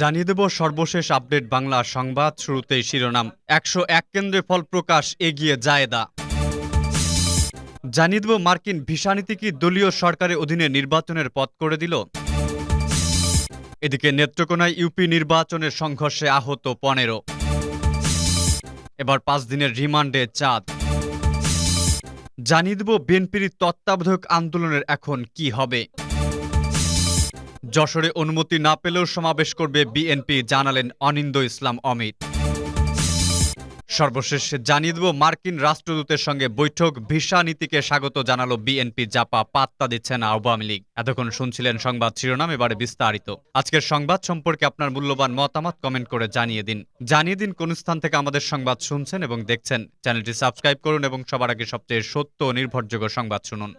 জানিয়ে দেব সর্বশেষ আপডেট বাংলা সংবাদ শুরুতেই শিরোনাম। একশো এক কেন্দ্রে ফল প্রকাশ, এগিয়ে জায়েদা। জানিয়ে দেব মার্কিন ভিসা নীতি কি দলীয় সরকারের অধীনে নির্বাচনের পথ করে দিল? এদিকে নেত্রকোনায় ইউপি নির্বাচনের সংঘর্ষে আহত পনেরো। এবার পাঁচ দিনের রিমান্ডে চাঁদ। জানিয়ে দেব বিএনপির তত্ত্বাবধায়ক আন্দোলনের এখন কি হবে? যশোরে অনুমতি না পেলেও সমাবেশ করবে বিএনপি, জানালেন অনিন্দ ইসলাম অমিত। সর্বশেষ জানিয়ে দেব, মার্কিন রাষ্ট্রদূতের সঙ্গে বৈঠক, ভিসা নীতিকে স্বাগত জানালো বিএনপি, জাপা পাত্তা দিচ্ছে না আওয়ামী লীগ। এতক্ষণ শুনছিলেন সংবাদ শিরোনাম, এবারে বিস্তারিত। আজকের সংবাদ সম্পর্কে আপনার মূল্যবান মতামত কমেন্ট করে জানিয়ে দিন। জানিয়ে দিন কোন স্থান থেকে আমাদের সংবাদ শুনছেন এবং দেখছেন। চ্যানেলটি সাবস্ক্রাইব করুন এবং সবার আগে সবচেয়ে সত্য ও নির্ভরযোগ্য সংবাদ শুনুন।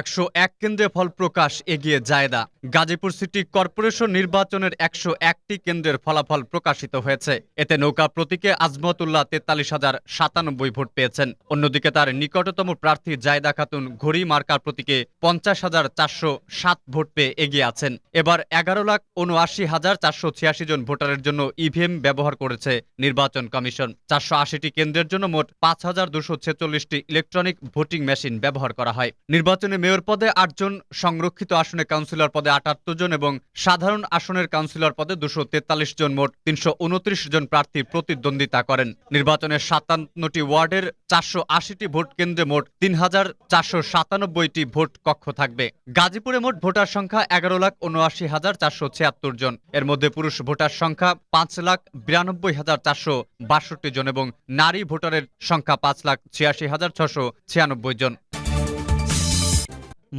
একশো এক কেন্দ্রে ফল প্রকাশ এগিয়ে জায়দা গাজীপুর সিটি কর্পোরেশন নির্বাচনের একশো একটি কেন্দ্রের ফলাফল প্রকাশিত হয়েছে। এতে নৌকা প্রতীকে আজমতুল্লাহ তেতাল্লিশ হাজার সাতানব্বই ভোট পেয়েছেন। অন্যদিকে তার নিকটতম প্রার্থী জায়দা খাতুন ঘড়ি মার্কার প্রতীকে পঞ্চাশ হাজার চারশো সাত ভোট পেয়ে এগিয়ে আছেন। এবার এগারো লাখ উনআশি হাজার চারশো ছিয়াশি জন ভোটারের জন্য ইভিএম ব্যবহার করেছে নির্বাচন কমিশন। চারশো আশিটি কেন্দ্রের জন্য মোট পাঁচ হাজার দুশো ছেচল্লিশটি ইলেকট্রনিক ভোটিং মেশিন ব্যবহার করা হয়। নির্বাচনে মেয়র পদে আটজন সংরক্ষিত আসনে কাউন্সিলর পদে আটাত্তর জন এবং সাধারণ আসনের কাউন্সিলর পদে দুশো তেতাল্লিশ জন মোট তিনশো উনত্রিশ জন প্রার্থী প্রতিদ্বন্দ্বিতা করেন। নির্বাচনের সাতান্নটি ওয়ার্ডের চারশো আশিটি ভোট কেন্দ্রে মোট তিন হাজার চারশো সাতানব্বইটি ভোট কক্ষ থাকবে। গাজীপুরে মোট ভোটার সংখ্যা এগারো লাখ উনআশি হাজার চারশো ছিয়াত্তর জন। এর মধ্যে পুরুষ ভোটার সংখ্যা পাঁচ লাখ বিরানব্বই হাজার চারশো বাষট্টি জন এবং নারী ভোটারের সংখ্যা পাঁচ লাখ ছিয়াশি হাজার ছশো ছিয়ানব্বই জন।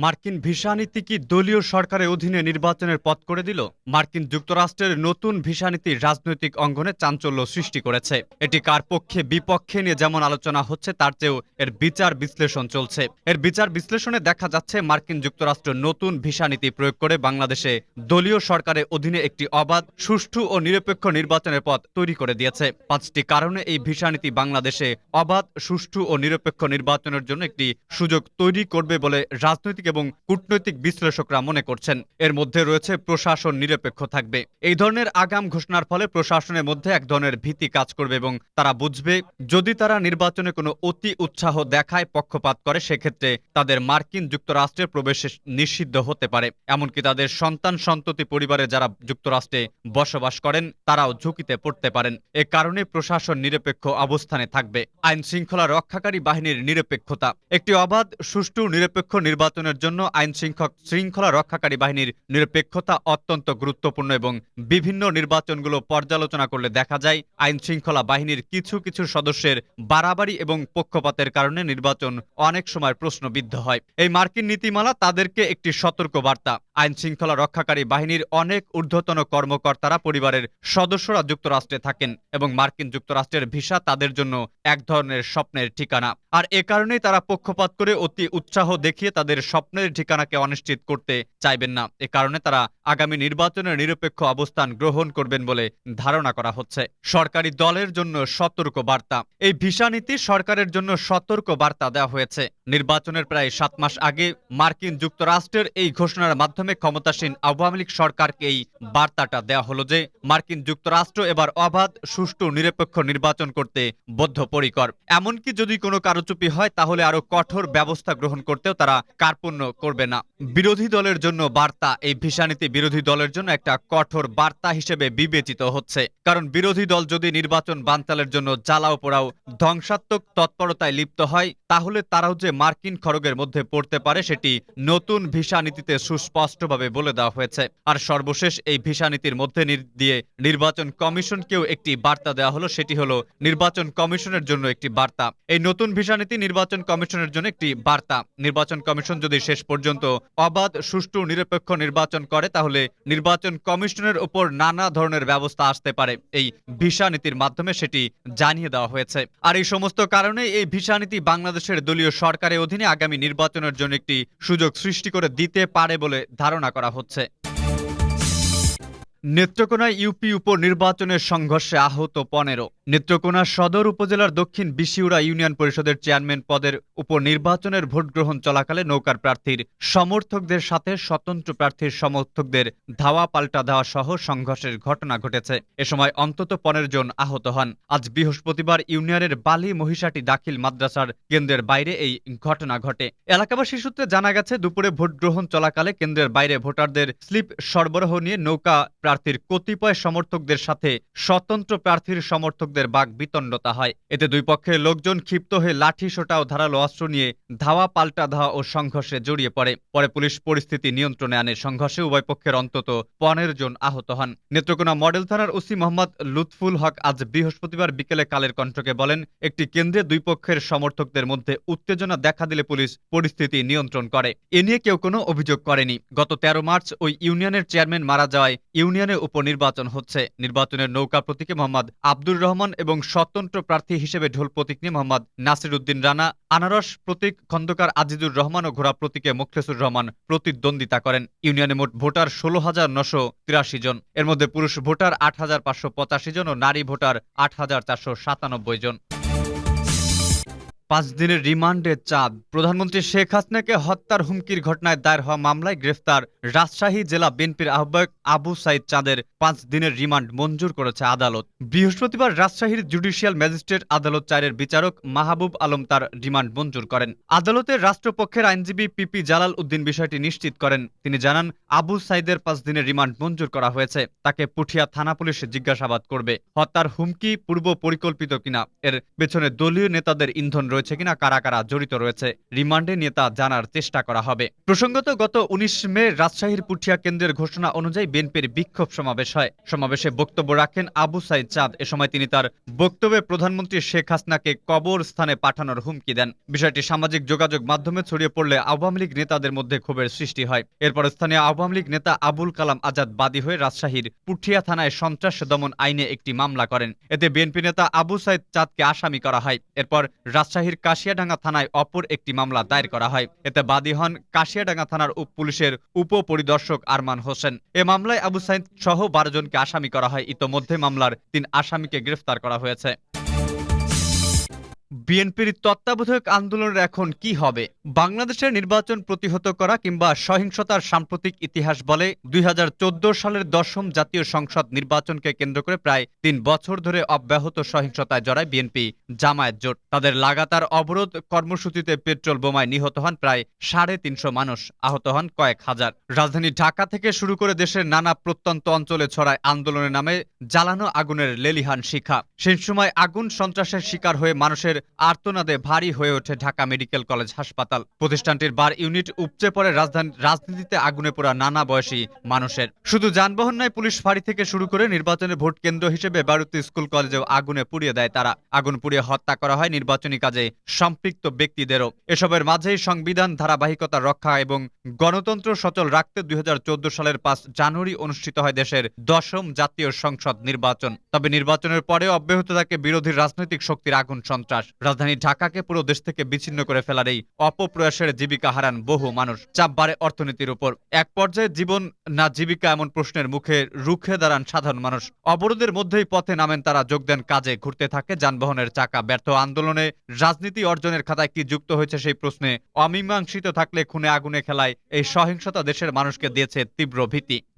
মার্কিন ভিসা নীতি কি দলীয় সরকারের অধীনে নির্বাচনের পথ করে দিল? মার্কিন যুক্তরাষ্ট্রের নতুন ভিসা নীতি রাজনৈতিক অঙ্গনে চাঞ্চল্য সৃষ্টি করেছে। এটি কার পক্ষে, বিপক্ষে নিয়ে যেমন আলোচনা হচ্ছে, তার চেয়েও এর বিচার বিশ্লেষণ চলছে। এর বিচার বিশ্লেষণে দেখা যাচ্ছে, মার্কিন যুক্তরাষ্ট্র নতুন ভিসা নীতি প্রয়োগ করে বাংলাদেশে দলীয় সরকারের অধীনে একটি অবাধ, সুষ্ঠু ও নিরপেক্ষ নির্বাচনের পথ তৈরি করে দিয়েছে। পাঁচটি কারণে এই ভিসা নীতি বাংলাদেশে অবাধ, সুষ্ঠু ও নিরপেক্ষ নির্বাচনের জন্য একটি সুযোগ তৈরি করবে বলে রাজনৈতিক এবং কূটনৈতিক বিশ্লেষকরা মনে করছেন। এর মধ্যে রয়েছে প্রশাসন নিরপেক্ষ থাকবে। এই ধরনের আগাম ঘোষণার ফলে প্রশাসনের মধ্যে এক ধরনের ভীতি কাজ করবে এবং তারা বুঝবে, যদি তারা নির্বাচনে কোনো অতি উৎসাহ দেখায় পক্ষপাত করে, সেক্ষেত্রে তাদের মার্কিন যুক্তরাষ্ট্রের প্রবেশে নিষিদ্ধ হতে পারে। এমনকি তাদের সন্তান সন্ততি পরিবারে যারা যুক্তরাষ্ট্রে বসবাস করেন, তারাও ঝুঁকিতে পড়তে পারেন। এ কারণে প্রশাসন নিরপেক্ষ অবস্থানে থাকবে। আইন শৃঙ্খলা রক্ষাকারী বাহিনীর নিরপেক্ষতা। একটি অবাধ, সুষ্ঠু, নিরপেক্ষ নির্বাচনের জন্য আইন শৃঙ্খলা রক্ষাকারী বাহিনীর নিরপেক্ষতা অত্যন্ত গুরুত্বপূর্ণ এবং বিভিন্ন নির্বাচনগুলো পর্যালোচনা করলে দেখা যায় আইন শৃঙ্খলা বাহিনীর কিছু কিছু সদস্যের বাড়াবাড়ি এবং পক্ষপাতের কারণে নির্বাচন অনেক সময় প্রশ্নবিদ্ধ হয়। এই মার্কিন নীতিমালা তাদেরকে একটি সতর্ক বার্তা আইন শৃঙ্খলা রক্ষাকারী বাহিনীর অনেক ঊর্ধ্বতন কর্মকর্তারা পরিবারের সদস্যরা যুক্তরাষ্ট্রে থাকেন এবং মার্কিন যুক্তরাষ্ট্রের ভিসা তাদের জন্য এক ধরনের স্বপ্নের ঠিকানা। আর এ কারণেই তারা পক্ষপাত করে অতি উৎসাহ দেখিয়ে তাদের স্বপ্নের ঠিকানাকে অনিশ্চিত করতে চাইবেন না। এ কারণে তারা আগামী নির্বাচনের নিরপেক্ষ অবস্থান গ্রহণ করবেন বলে ধারণা করা হচ্ছে। সরকারি দলের জন্য সতর্ক বার্তা। এই ভিসা নীতি সরকারের জন্য সতর্ক বার্তা দেওয়া হয়েছে। নির্বাচনের প্রায় সাত মাস আগে মার্কিন যুক্তরাষ্ট্রের এই ঘোষণার মাধ্যমে ক্ষমতাসীন আওয়ামী লীগ সরকারকে এই বার্তাটা দেওয়া হলো যে, মার্কিন যুক্তরাষ্ট্র এবার অবাধ, সুষ্ঠু, নিরপেক্ষ নির্বাচন করতে বদ্ধপরিকর। এমনকি যদি কোনো কারচুপি হয়, তাহলে আরও কঠোর ব্যবস্থা গ্রহণ করতেও তারা কার্পণ্য করবে না। বিরোধী দলের জন্য বার্তা, এই ভিসা নীতি বিরোধী দলের জন্য একটা কঠোর বার্তা হিসেবে বিবেচিত হচ্ছে। কারণ বিরোধী দল যদি নির্বাচন বানচালের জন্য জ্বালাও পোড়াও ধ্বংসাত্মক তৎপরতায় লিপ্ত হয়, তাহলে তারাও যে মার্কিন খড়গের মধ্যে পড়তে পারে সেটি নতুন ভিসা নীতিতে সুস্পষ্টভাবে বলে দেওয়া হয়েছে। আর সর্বশেষ এই ভিসা নীতির মধ্যে দিয়ে নির্বাচন কমিশনকেও একটি বার্তা দেওয়া হলো, সেটি হলো নির্বাচন কমিশনের জন্য একটি বার্তা। এই নতুন ভিসা নীতি নির্বাচন কমিশনের জন্য একটি বার্তা। নির্বাচন কমিশন যদি শেষ পর্যন্ত অবাধ, সুষ্ঠু, নিরপেক্ষ নির্বাচন করে, তাহলে নির্বাচন কমিশনের উপর নানা ধরনের ব্যবস্থা আসতে পারে। এই ভিসা নীতির মাধ্যমে সেটি জানিয়ে দেওয়া হয়েছে। আর এই সমস্ত কারণে এই ভিসা নীতি বাংলাদেশের দলীয় সরকারের অধীনে আগামী নির্বাচনের জন্য একটি সুযোগ সৃষ্টি করে দিতে পারে বলে ধারণা করা হচ্ছে। নেত্রকোনায় ইউপি উপনির্বাচনের সংঘর্ষে আহত পনেরো। নেত্রকোনা সদর উপজেলার দক্ষিণ বিশিউরা ইউনিয়ন পরিষদের চেয়ারম্যান পদের উপনির্বাচনের ভোট গ্রহণ চলাকালে নৌকার প্রার্থীর সমর্থকদের সাথে স্বতন্ত্র প্রার্থীর সমর্থকদের ধাওয়া পাল্টা দেওয়া সহ সংঘর্ষের ঘটনা ঘটেছে। এ সময় অন্তত পনেরো জন আহত হন। আজ বৃহস্পতিবার ইউনিয়নের বালি মহিষাটি দাখিল মাদ্রাসার কেন্দ্রের বাইরে এই ঘটনা ঘটে। এলাকাবাসী সূত্রে জানা গেছে, দুপুরে ভোট গ্রহণ চলাকালে কেন্দ্রের বাইরে ভোটারদের স্লিপ সরবরাহ নিয়ে নৌকা প্রার্থীর কতিপয় সমর্থকদের সাথে স্বতন্ত্র প্রার্থীর সমর্থকদের বাক বিতণ্ডতা হয়। এতে দুই পক্ষের লোকজন ক্ষিপ্ত হয়ে লাঠি সোটা ও ধারালো অস্ত্র নিয়ে ধাওয়া, পাল্টা ধাওয়া ও সংঘর্ষে জড়িয়ে পড়ে। পরে পুলিশ পরিস্থিতি নিয়ন্ত্রণে আনে। সংঘর্ষে উভয় পক্ষের অন্তত পনেরো জন আহত হন। নেত্রকোনা মডেল থানার ওসি মোহাম্মদ লুৎফুল হক আজ বৃহস্পতিবার বিকেলে কালের কণ্ঠকে বলেন, একটি কেন্দ্রে দুই পক্ষের সমর্থকদের মধ্যে উত্তেজনা দেখা দিলে পুলিশ পরিস্থিতি নিয়ন্ত্রণ করে। এ নিয়ে কেউ কোনো অভিযোগ করেনি। গত তেরো মার্চ ওই ইউনিয়নের চেয়ারম্যান মারা যাওয়ায় ইউনিয়নে উপনির্বাচন হচ্ছে। নির্বাচনের নৌকা প্রতীকে মোহাম্মদ আব্দুর রহমান এবং স্বতন্ত্র প্রার্থী হিসেবে ঢোল প্রতীক নিয়ে মোহাম্মদ নাসির উদ্দিন রানা, আনারস প্রতীক খন্দকার আজিজুর রহমান ও ঘোড়া প্রতীকে মুখলেসুর রহমান প্রতিদ্বন্দ্বিতা করেন। ইউনিয়নে মোট ভোটার ষোলো হাজার নশো তিরাশি জন। এর মধ্যে পুরুষ ভোটার আট হাজার পাঁচশো পঁচাশি জন ও নারী ভোটার আট হাজার চারশো সাতানব্বই জন। পাঁচ দিনের রিমান্ডে চাঁদ। প্রধানমন্ত্রী শেখ হাসিনাকে হত্যার হুমকির ঘটনায় দায়ের হওয়া মামলায় গ্রেফতার। রাজশাহী জেলা বিএনপির আহ্বায়ক আবু সাইদ চাঁদের পাঁচ দিনের রিমান্ড মঞ্জুর করেছে আদালত। বৃহস্পতিবার রাজশাহীর জুডিশিয়াল ম্যাজিস্ট্রেট আদালত চারের বিচারক মাহবুব আলম তার রিমান্ড মঞ্জুর করেন। আদালতের রাষ্ট্রপক্ষের আইনজীবী পিপি জালাল উদ্দিন বিষয়টি নিশ্চিত করেন। তিনি জানান, আবু সাইদের পাঁচ দিনের রিমান্ড মঞ্জুর করা হয়েছে। তাকে পুঠিয়া থানা পুলিশ জিজ্ঞাসাবাদ করবে। হত্যার হুমকি পূর্ব পরিকল্পিত কিনা, এর পেছনে দলীয় নেতাদের ইন্ধন রয়েছে কিনা, কারা কারা জড়িত রয়েছে, রিমান্ডে নিয়ে তা জানার চেষ্টা করা হবে। প্রসঙ্গত, গত উনিশ মে রাজশাহীর পুঠিয়া কেন্দ্রের ঘোষণা অনুযায়ী বিএনপির বিক্ষোভ সমাবেশ হয়। সমাবেশে বক্তব্য রাখেন আবু সাইদ চাঁদ। এ সময় তিনি তার বক্তব্যে প্রধানমন্ত্রী শেখ হাসিনাকে কবর স্থানে পাঠানোর হুমকি দেন। বিষয়টি সামাজিক যোগাযোগ মাধ্যমে ছড়িয়ে পড়লে আওয়ামী লীগ নেতাদের মধ্যে ক্ষোভের সৃষ্টি হয়। এরপর স্থানীয় আওয়ামী লীগ নেতা আবুল কালাম আজাদ বাদী হয়ে রাজশাহীর পুঠিয়া থানায় সন্ত্রাস দমন আইনে একটি মামলা করেন। এতে বিএনপি নেতা আবু সাইদ চাঁদকে আসামি করা হয়। এরপর রাজশাহীর কাশিয়াডাঙ্গা থানায় অপর একটি মামলা দায়ের করা হয়। এতে বাদী হন কাশিয়াডাঙ্গা থানার উপ পুলিশের উপপরিদর্শক আরমান হোসেন। এ মামলায় আবু সাইদ সহ বারো জনকে আসামি করা হয়। ইতোমধ্যে মামলার তিন আসামিকে গ্রেফতার করা হয়েছে। বিএনপির তত্ত্বাবধায়ক আন্দোলনের এখন কি হবে? বাংলাদেশের নির্বাচন প্রতিহত করা কিংবা সহিংসতার সাম্প্রতিক ইতিহাস বলে দুই হাজার চোদ্দ সালের দশম জাতীয় সংসদ নির্বাচনকে কেন্দ্র করে প্রায় তিন বছর ধরে অব্যাহত সহিংসতায় জড়ায় বিএনপি। জামায়াত জোট। তাদের লাগাতার অবরোধ কর্মসূচিতে পেট্রোল বোমায় নিহত হন প্রায় সাড়ে তিনশো মানুষ। আহত হন কয়েক হাজার। রাজধানী ঢাকা থেকে শুরু করে দেশের নানা প্রত্যন্ত অঞ্চলে ছড়ায় আন্দোলনের নামে জ্বালানো আগুনের লেলিহান শিখা। সেই সময় আগুন সন্ত্রাসের শিকার হয়ে মানুষের আর্তনাদে ভারী হয়ে ওঠে ঢাকা মেডিকেল কলেজ হাসপাতাল। প্রতিষ্ঠানটির বার ইউনিট উপচে পড়ে রাজধানী রাজনীতিতে আগুনে পোড়া নানা বয়সী মানুষের। শুধু যানবাহন নয়, পুলিশ ফাঁড়ি থেকে শুরু করে নির্বাচনের ভোট কেন্দ্র হিসেবে বারুতি স্কুল, কলেজেও আগুনে পুড়িয়ে দেয় তারা। আগুন পুড়িয়ে হত্যা করা হয় নির্বাচনী কাজে সম্পৃক্ত ব্যক্তিদেরও। এসবের মাঝেই সংবিধান ধারাবাহিকতা রক্ষা এবং গণতন্ত্র সচল রাখতে দুই হাজার চোদ্দ সালের পাঁচ জানুয়ারি অনুষ্ঠিত হয় দেশের দশম জাতীয় সংসদ নির্বাচন। তবে নির্বাচনের পরেও অব্যাহত থাকে বিরোধী রাজনৈতিক শক্তির আগুন সন্ত্রাস। রাজধানী ঢাকাকে পুরো দেশ থেকে বিচ্ছিন্ন করে ফেলার এই অপপ্রয়াসের জীবিকা হারান বহু মানুষ। চাপ বাড়ে অর্থনীতির উপর। এক পর্যায়ে জীবন না জীবিকা এমন প্রশ্নের মুখে রুখে দাঁড়ান সাধারণ মানুষ। অবরোধের মধ্যেই পথে নামেন তারা, যোগ দেন কাজে ঘুরতে থাকে, যানবাহনের চাকা ব্যর্থ। আন্দোলনে রাজনীতি অর্জনের খাতায় কি যুক্ত হয়েছে সেই প্রশ্নে অমীমাংসিত থাকলে খুনে আগুনে খেলায়। এই সহিংসতা দেশের মানুষকে দিয়েছে তীব্র ভীতি।